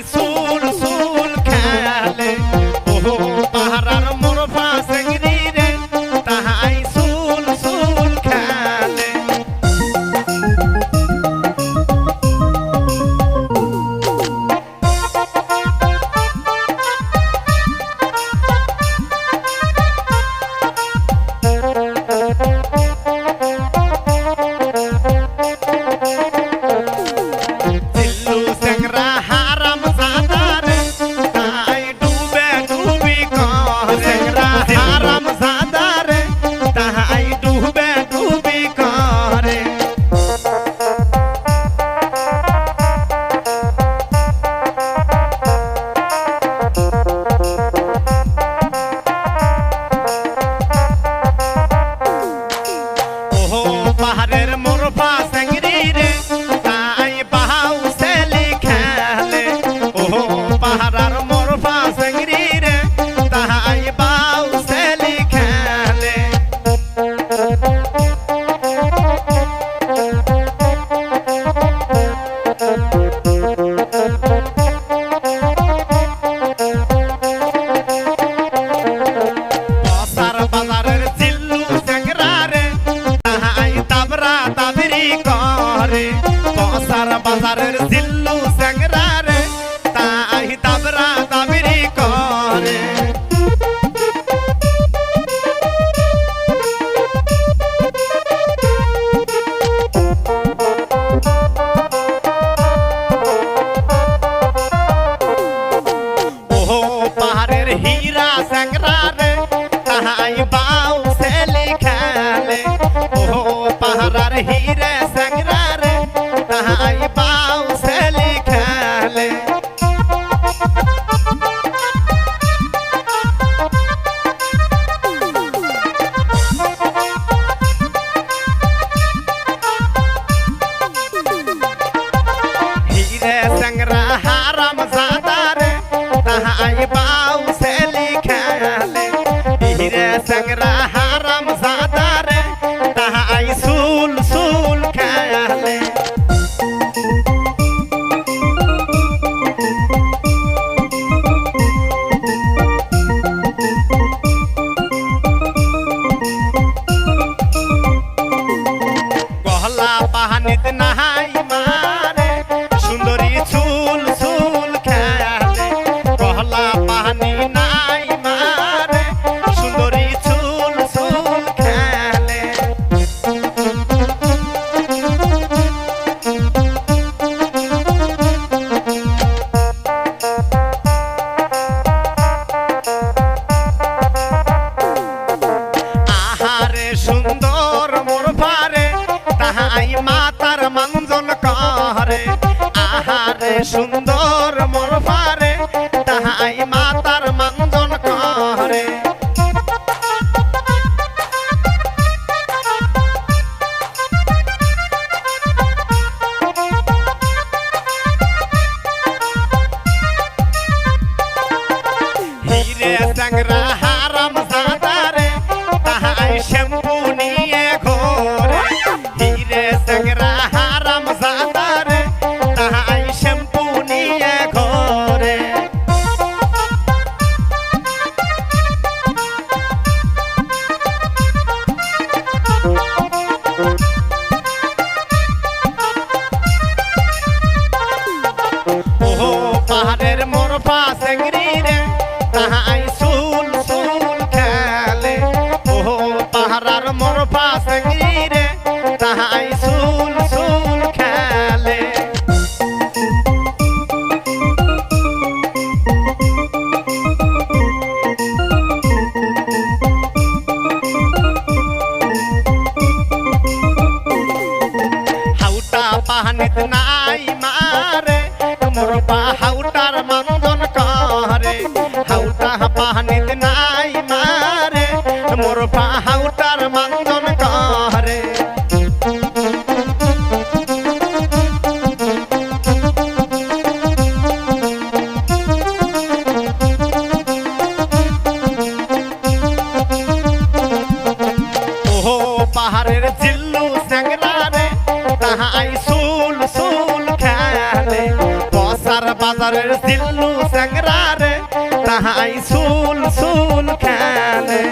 isso পাহাড়ের মোর পাশ pazarları sil সুন্দর মোর ভারে তাহাই মাতার মঞ্জল করে আহারে সুন্দর পাহানিত নাই মারে। মোর পা হাউটার মন্দন করে। হাউটা পাহানিত নাই মারে। মোর পা হাউটার মন্দন করে। পাহাড়ের জিল্লু স্যাংরা রে। তাহা আইসো বাজারের জিল্লু স্যাংরা তাহাই সুল সুল খেলে।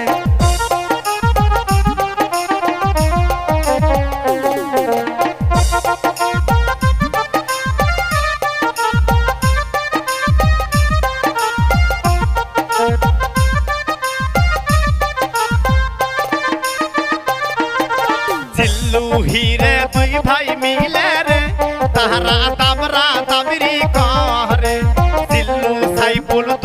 হিরে দুই ভাই মিলে রে তাহারা দামরা por lo